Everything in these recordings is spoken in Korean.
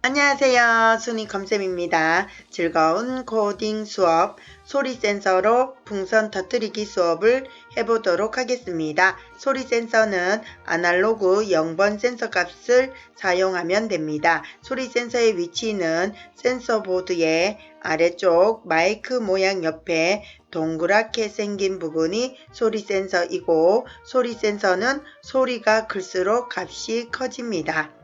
안녕하세요. 순이 검쌤입니다. 즐거운 코딩 수업 소리 센서로 풍선 터뜨리기 수업을 해보도록 하겠습니다. 소리 센서는 아날로그 0번 센서 값을 사용하면 됩니다. 소리 센서의 위치는 센서 보드의 아래쪽 마이크 모양 옆에 동그랗게 생긴 부분이 소리 센서이고 소리 센서는 소리가 클수록 값이 커집니다.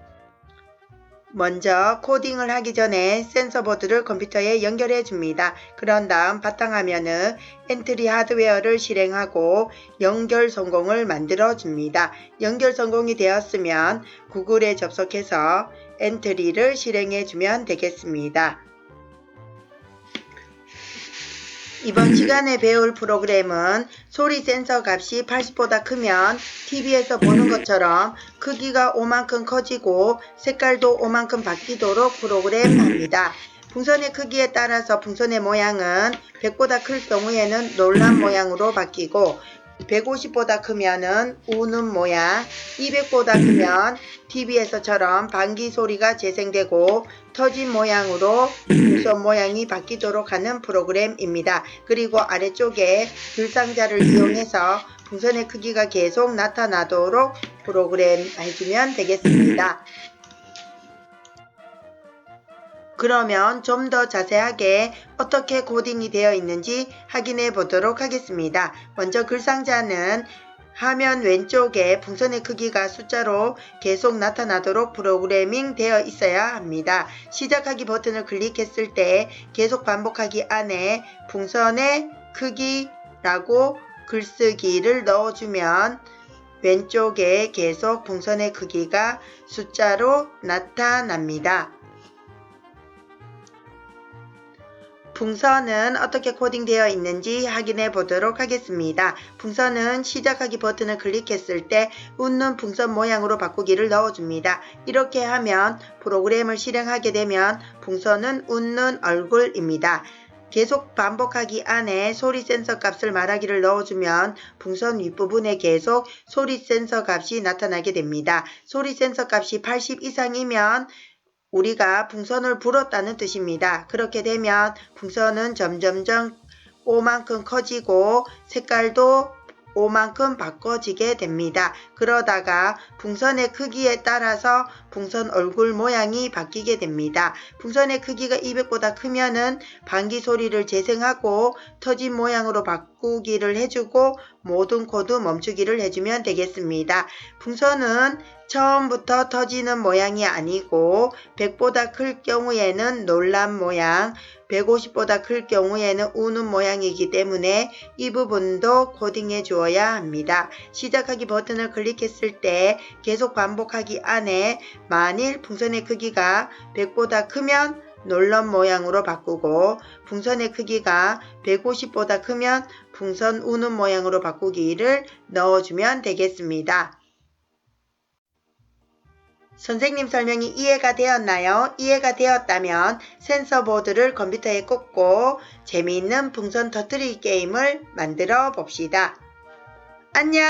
먼저 코딩을 하기 전에 센서 보드를 컴퓨터에 연결해 줍니다. 그런 다음 바탕화면은 엔트리 하드웨어를 실행하고 연결 성공을 만들어 줍니다. 연결 성공이 되었으면 구글에 접속해서 엔트리를 실행해 주면 되겠습니다. 이번 시간에 배울 프로그램은 소리 센서 값이 80보다 크면 TV에서 보는 것처럼 크기가 5만큼 커지고 색깔도 5만큼 바뀌도록 프로그램합니다. 풍선의 크기에 따라서 풍선의 모양은 100보다 클 경우에는 놀란 모양으로 바뀌고 150보다 크면은 우는 모양, 200보다 크면 TV에서처럼 방귀 소리가 재생되고 터진 모양으로 풍선 모양이 바뀌도록 하는 프로그램입니다. 그리고 아래쪽에 글상자를 이용해서 풍선의 크기가 계속 나타나도록 프로그램 해주면 되겠습니다. 그러면 좀 더 자세하게 어떻게 코딩이 되어 있는지 확인해 보도록 하겠습니다. 먼저 글상자는 화면 왼쪽에 풍선의 크기가 숫자로 계속 나타나도록 프로그래밍 되어 있어야 합니다. 시작하기 버튼을 클릭했을 때 계속 반복하기 안에 풍선의 크기라고 글쓰기를 넣어주면 왼쪽에 계속 풍선의 크기가 숫자로 나타납니다. 풍선은 어떻게 코딩되어 있는지 확인해 보도록 하겠습니다. 풍선은 시작하기 버튼을 클릭했을 때 웃는 풍선 모양으로 바꾸기를 넣어줍니다. 이렇게 하면 프로그램을 실행하게 되면 풍선은 웃는 얼굴입니다. 계속 반복하기 안에 소리 센서 값을 말하기를 넣어주면 풍선 윗부분에 계속 소리 센서 값이 나타나게 됩니다. 소리 센서 값이 80 이상이면 우리가 풍선을 불었다는 뜻입니다. 그렇게 되면 풍선은 점점점 5만큼 커지고 색깔도 5만큼 바꿔지게 됩니다. 그러다가 풍선의 크기에 따라서 풍선 얼굴 모양이 바뀌게 됩니다. 풍선의 크기가 200보다 크면은 방귀 소리를 재생하고 터진 모양으로 바꾸기를 해주고 모든 코드 멈추기를 해주면 되겠습니다. 풍선은 처음부터 터지는 모양이 아니고 100보다 클 경우에는 놀란 모양, 150보다 클 경우에는 우는 모양이기 때문에 이 부분도 코딩해 주어야 합니다. 시작하기 버튼을 클릭했을 때 계속 반복하기 안에 만일 풍선의 크기가 100보다 크면 놀란 모양으로 바꾸고 풍선의 크기가 150보다 크면 풍선 우는 모양으로 바꾸기를 넣어주면 되겠습니다. 선생님 설명이 이해가 되었나요? 이해가 되었다면 센서 보드를 컴퓨터에 꽂고 재미있는 풍선 터트리기 게임을 만들어 봅시다. 안녕!